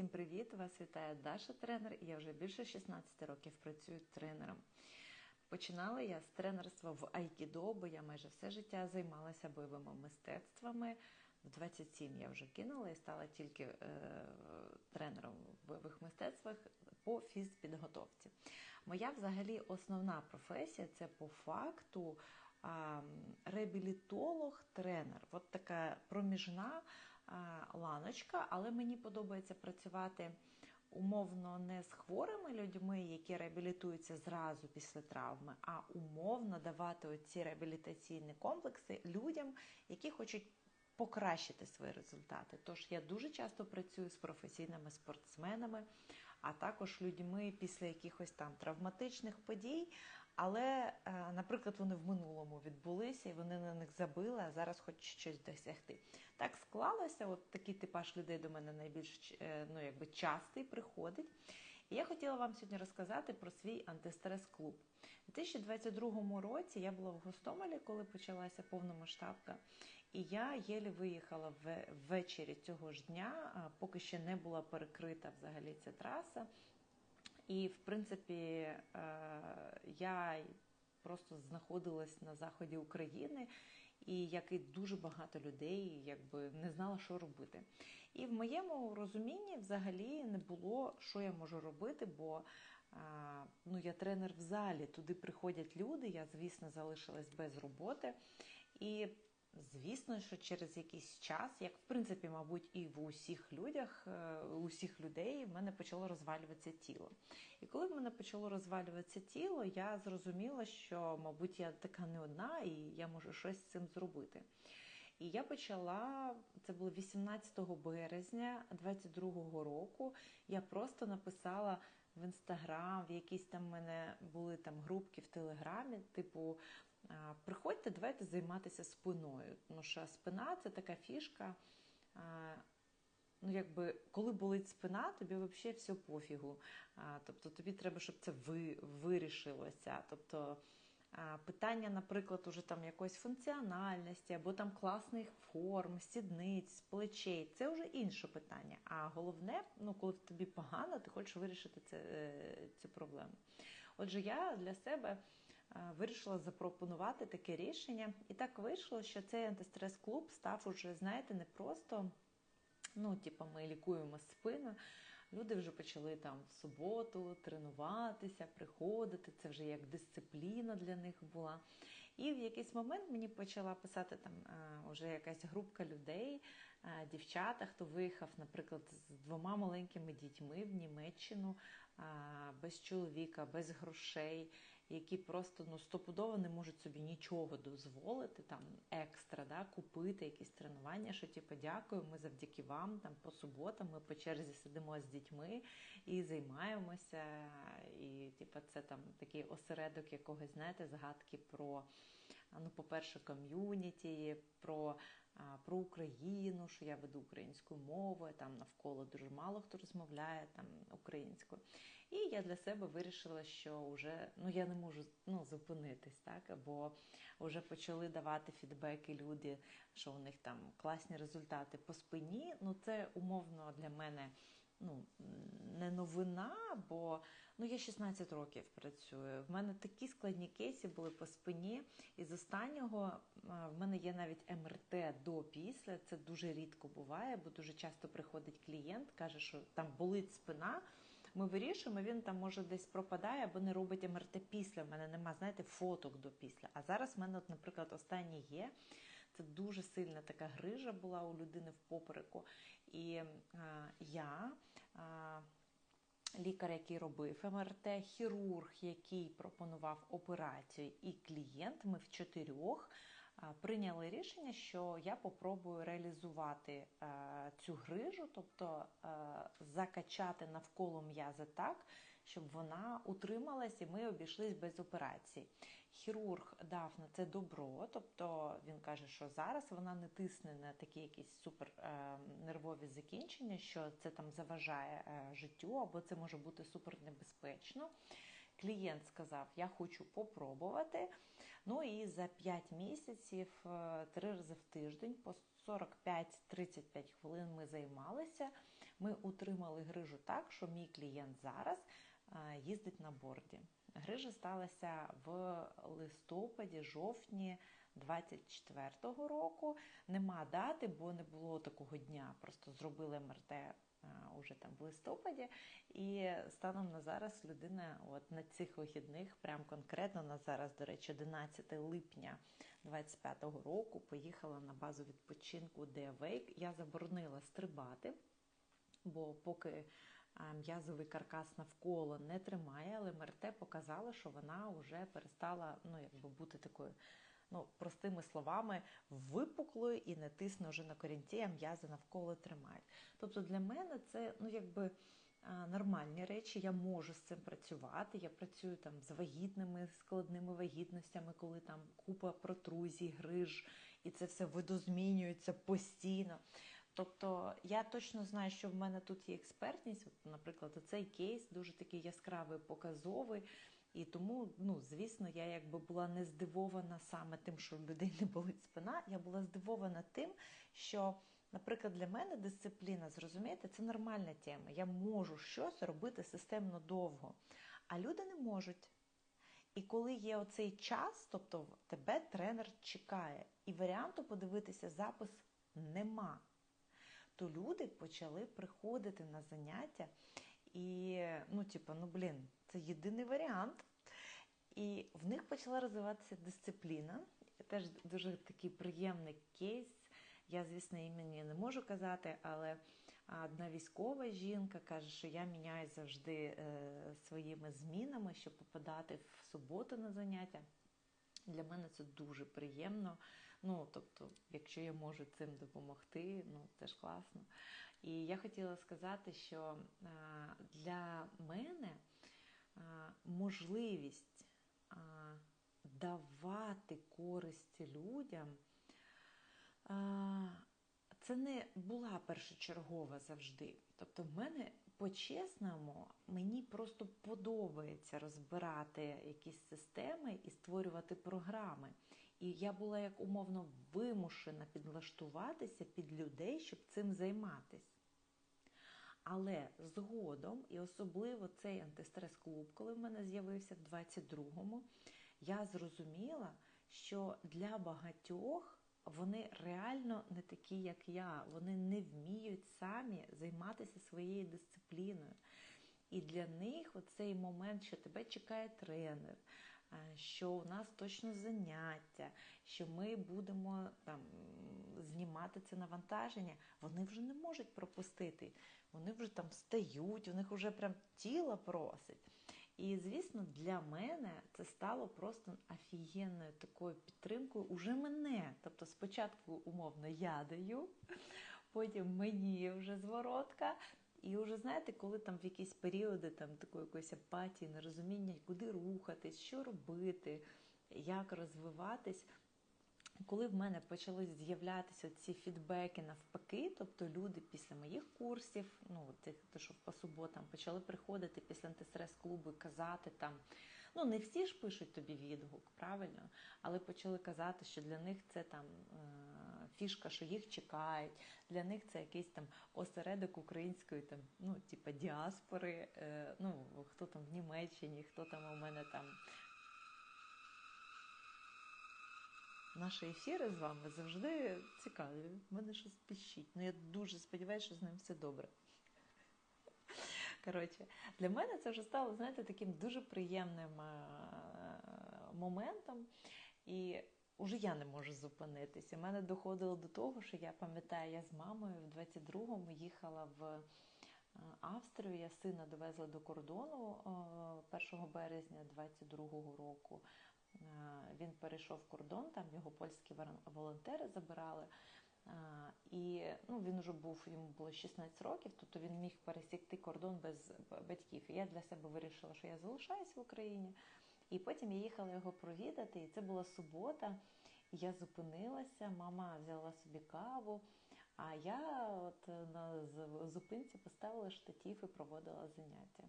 Всім привіт! Вас вітає Даша тренер. Я вже більше 16 років працюю тренером. Починала я з тренерства в Айкідо, бо я майже все життя займалася бойовими мистецтвами. В 27 я вже кинула і стала тільки е, тренером в бойових мистецтвах по фізпідготовці. Моя взагалі основна професія це по факту реабілітолог-тренер. От така проміжна ланочка, але мені подобається працювати. Умовно не з хворими людьми, які реабілітуються зразу після травми, а умовно давати оці реабілітаційні комплекси людям, які хочуть покращити свої результати. Тож я дуже часто працюю з професійними спортсменами, а також людьми після якихось там травматичних подій. Але, е, наприклад, вони в минулому відбулися і вони на них забили, а зараз хочуть щось досягти. Так склалося, от такий типаж людей до мене найбільш е, ну, якби частий приходить. І я хотіла вам сьогодні розказати про свій антистрес-клуб. У 2022 році я була в Гостомелі, коли почалася повномасштабка, і я єлі виїхала ввечері цього ж дня, поки ще не була перекрита взагалі ця траса. І, в принципі, е, я просто знаходилась на заході України, і як і дуже багато людей, якби не знала, що робити. І в моєму розумінні взагалі не було, що я можу робити, бо ну, я тренер в залі, туди приходять люди, я, звісно, залишилась без роботи. І Звісно, що через якийсь час, як в принципі, мабуть, і в усіх людях, е, у людей, в мене почало розвалюватися тіло. І коли в мене почало розвалюватися тіло, я зрозуміла, що, мабуть, я така не одна, і я можу щось з цим зробити. І я почала, це було 18 березня 22-го року. Я просто написала в інстаграм, в якісь там мене були там групки в Телеграмі, типу. Приходьте, давайте займатися спиною. Тому що спина це така фішка. Ну, якби, коли болить спина, тобі взагалі все пофігу. Тобто тобі треба, щоб це ви, вирішилося. Тобто питання, наприклад, уже там якоїсь функціональності або там класних форм, сідниць, плечей це вже інше питання. А головне, ну, коли тобі погано, ти хочеш вирішити це, е, цю проблему. Отже, я для себе. Вирішила запропонувати таке рішення. І так вийшло, що цей антистрес-клуб став уже, знаєте, не просто, ну, типу, ми лікуємо спину. Люди вже почали там в суботу тренуватися, приходити. Це вже як дисципліна для них була. І в якийсь момент мені почала писати там вже якась групка людей, дівчата, хто виїхав, наприклад, з двома маленькими дітьми в Німеччину без чоловіка, без грошей, які просто ну, стопудово не можуть собі нічого дозволити, там екстра, да, купити якісь тренування, що типу, дякую, ми завдяки вам там по суботам ми по черзі сидимо з дітьми і займаємося. І типу, це там такий осередок якогось, знаєте, згадки про, ну, по-перше, ком'юніті, про про Україну, що я веду українською мовою, там навколо дуже мало хто розмовляє там українською. І я для себе вирішила, що вже ну я не можу ну, зупинитись, так бо вже почали давати фідбеки люди, що у них там класні результати по спині. Ну це умовно для мене ну, не новина, бо ну, я 16 років працюю. В мене такі складні кейси були по спині. І з останнього в мене є навіть МРТ до після. Це дуже рідко буває, бо дуже часто приходить клієнт, каже, що там болить спина. Ми вирішуємо, він там може десь пропадає або не робить МРТ після. В мене нема, знаєте, фоток до після. А зараз в мене, от, наприклад, останній є. Це дуже сильна така грижа була у людини в попереку. І а, я. Лікар, який робив МРТ, хірург, який пропонував операцію, і клієнт, ми в чотирьох прийняли рішення, що я попробую реалізувати цю грижу, тобто закачати навколо м'язи так, щоб вона утрималась і ми обійшлись без операції. Хірург дав на це добро, тобто він каже, що зараз вона не тисне на такі якісь супернервові е, закінчення, що це там заважає життю, або це може бути супернебезпечно. Клієнт сказав, я хочу попробувати. Ну і за 5 місяців, е, три рази в тиждень, по 45-35 хвилин ми займалися. Ми утримали грижу так, що мій клієнт зараз їздить на борді. Грижа сталася в листопаді, жовтні 24-го року. Нема дати, бо не було такого дня. Просто зробили МРТ уже там в листопаді. І станом на зараз людина от на цих вихідних, прям конкретно на зараз, до речі, 11 липня 25-го року поїхала на базу відпочинку Девейк. Я заборонила стрибати, бо поки м'язовий каркас навколо не тримає, але МРТ показала, що вона вже перестала ну, якби бути такою, ну, простими словами, випуклою і не тисне вже на корінці, а м'язи навколо тримають. Тобто для мене це ну, якби. Нормальні речі, я можу з цим працювати. Я працюю там з вагітними складними вагітностями, коли там купа протрузій, гриж, і це все видозмінюється постійно. Тобто я точно знаю, що в мене тут є експертність. Наприклад, цей кейс дуже такий яскравий, показовий. І тому, ну, звісно, я якби була не здивована саме тим, що в людей не болить спина. Я була здивована тим, що, наприклад, для мене дисципліна, зрозумієте, це нормальна тема. Я можу щось робити системно довго, а люди не можуть. І коли є оцей час, тобто тебе тренер чекає, і варіанту подивитися запис нема то люди почали приходити на заняття і, ну, типу, ну блін, це єдиний варіант. І в них почала розвиватися дисципліна. Теж дуже такий приємний кейс. Я, звісно, імені не можу казати, але одна військова жінка каже, що я міняю завжди е, своїми змінами, щоб попадати в суботу на заняття. Для мене це дуже приємно. Ну, тобто, якщо я можу цим допомогти, ну це ж класно. І я хотіла сказати, що для мене можливість давати користь людям. Це не була першочергова завжди. Тобто, в мене по-чесному, мені просто подобається розбирати якісь системи і створювати програми. І я була як умовно вимушена підлаштуватися під людей, щоб цим займатися. Але згодом, і особливо цей антистрес-клуб, коли в мене з'явився в 22-му, я зрозуміла, що для багатьох вони реально не такі, як я. Вони не вміють самі займатися своєю дисципліною. І для них оцей момент, що тебе чекає тренер, що у нас точно заняття, що ми будемо там знімати це навантаження, вони вже не можуть пропустити. Вони вже там встають, у них вже прям тіло просить. І, звісно, для мене це стало просто офігенною такою підтримкою уже мене. Тобто, спочатку, умовно, я даю, потім мені вже зворотка. І вже знаєте, коли там в якісь періоди там такої якоїсь апатії, нерозуміння, куди рухатись, що робити, як розвиватись. Коли в мене почали з'являтися ці фідбеки навпаки, тобто люди після моїх курсів, ну тих, що по суботам, почали приходити після антистрес-клубу і казати там. Ну, не всі ж пишуть тобі відгук, правильно, але почали казати, що для них це там е, фішка, що їх чекають. Для них це якийсь там осередок української там, ну, типа діаспори. Е, ну, хто там в Німеччині, хто там у мене там. Наші ефіри з вами завжди цікаві. Мене щось пищить. Ну я дуже сподіваюся, що з ним все добре. Коротше, для мене це вже стало, знаєте, таким дуже приємним е, моментом. І уже я не можу зупинитися. Мене доходило до того, що я пам'ятаю, я з мамою в 22-му їхала в е, Австрію. Я сина довезла до кордону 1 е, березня 22-го року. Він перейшов кордон, там його польські волонтери забирали. І ну, він вже був, йому було 16 років, тобто він міг пересікти кордон без батьків. І я для себе вирішила, що я залишаюсь в Україні. І потім я їхала його провідати, і це була субота. Я зупинилася, мама взяла собі каву, а я от на зупинці поставила штатів і проводила заняття.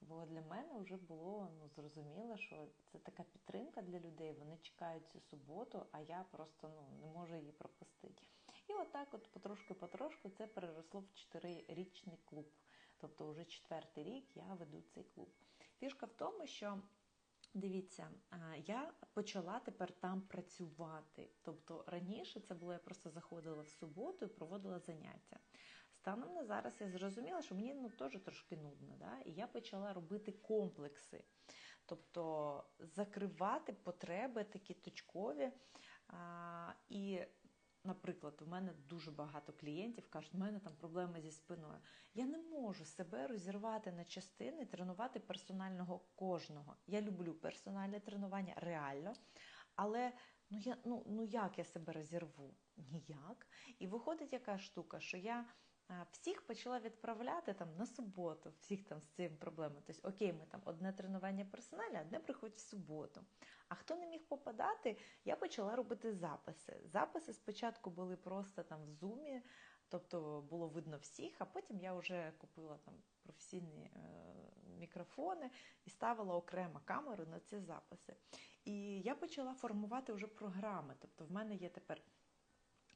Бо для мене вже було ну, зрозуміло, що це така підтримка для людей. Вони чекають цю суботу, а я просто ну, не можу її пропустити. І отак, от потрошку-потрошку, це переросло в чотирирічний клуб. Тобто, вже четвертий рік я веду цей клуб. Фішка в тому, що дивіться, я почала тепер там працювати. Тобто раніше це було, я просто заходила в суботу і проводила заняття. Станом на зараз я зрозуміла, що мені ну, теж трошки нудно. Да? І я почала робити комплекси, тобто закривати потреби такі точкові. А, І, наприклад, у мене дуже багато клієнтів кажуть, у мене там проблеми зі спиною. Я не можу себе розірвати на частини, тренувати персонального кожного. Я люблю персональне тренування реально, але ну я ну, ну як я себе розірву? Ніяк. І виходить яка штука, що я всіх почала відправляти там на суботу, всіх там з цим проблемами. Тобто, окей, ми там одне тренування персональне, одне приходить в суботу. А хто не міг попадати, я почала робити записи. Записи спочатку були просто там в зумі, тобто було видно всіх, а потім я вже купила там професійні е, мікрофони і ставила окремо камеру на ці записи. І я почала формувати вже програми. Тобто, в мене є тепер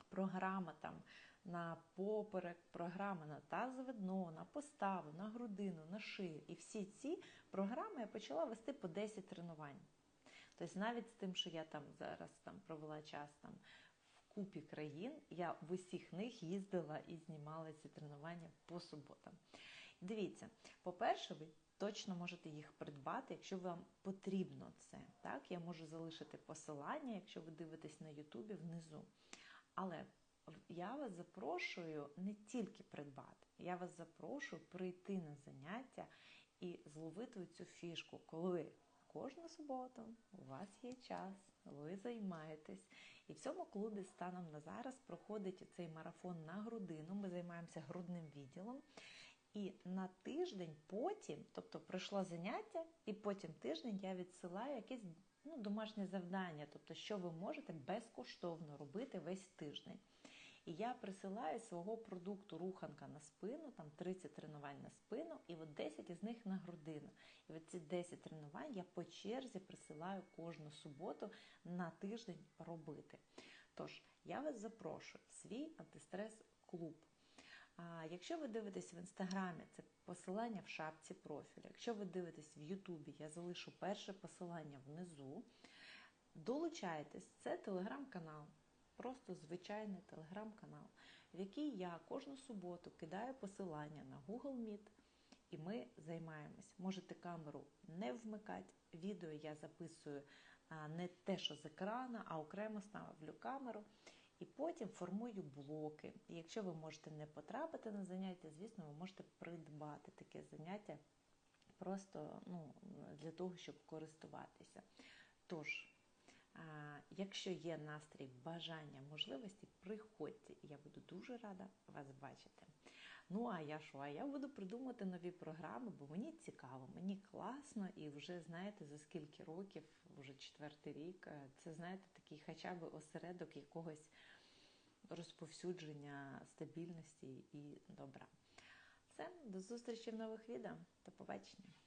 програма там на поперек, програми на тазове дно, на поставу, на грудину, на шию. І всі ці програми я почала вести по 10 тренувань. Тобто, навіть з тим, що я там зараз там провела час там в купі країн, я в усіх них їздила і знімала ці тренування по суботам. Дивіться, по-перше, ви точно можете їх придбати, якщо вам потрібно це. Так, Я можу залишити посилання, якщо ви дивитесь на Ютубі внизу. Але я вас запрошую не тільки придбати, я вас запрошую прийти на заняття і зловити цю фішку, коли кожну суботу у вас є час, ви займаєтесь. І в цьому клубі станом на зараз проходить цей марафон на грудину. Ми займаємося грудним відділом. І на тиждень потім, тобто пройшло заняття, і потім тиждень я відсилаю якесь ну, домашнє завдання, тобто, що ви можете безкоштовно робити весь тиждень. І я присилаю свого продукту руханка на спину, там 30 тренувань на спину, і от 10 із них на грудину. І от ці 10 тренувань я по черзі присилаю кожну суботу на тиждень робити. Тож, я вас запрошую в свій антистрес-клуб. А Якщо ви дивитесь в інстаграмі, це посилання в шапці профілю. Якщо ви дивитесь в Ютубі, я залишу перше посилання внизу. Долучайтесь, це телеграм-канал просто звичайний телеграм-канал, в який я кожну суботу кидаю посилання на Google Meet, і ми займаємось. Можете камеру не вмикати, відео я записую не те, що з екрана, а окремо ставлю камеру. І потім формую блоки. І якщо ви можете не потрапити на заняття, звісно, ви можете придбати таке заняття просто ну, для того, щоб користуватися. Тож, Якщо є настрій, бажання, можливості, приходьте, я буду дуже рада вас бачити. Ну, а я що? А я буду придумати нові програми, бо мені цікаво, мені класно, і вже, знаєте, за скільки років, вже четвертий рік, е, це, знаєте, такий хоча б осередок якогось розповсюдження стабільності і добра. Все, до зустрічі в нових відео. До побачення.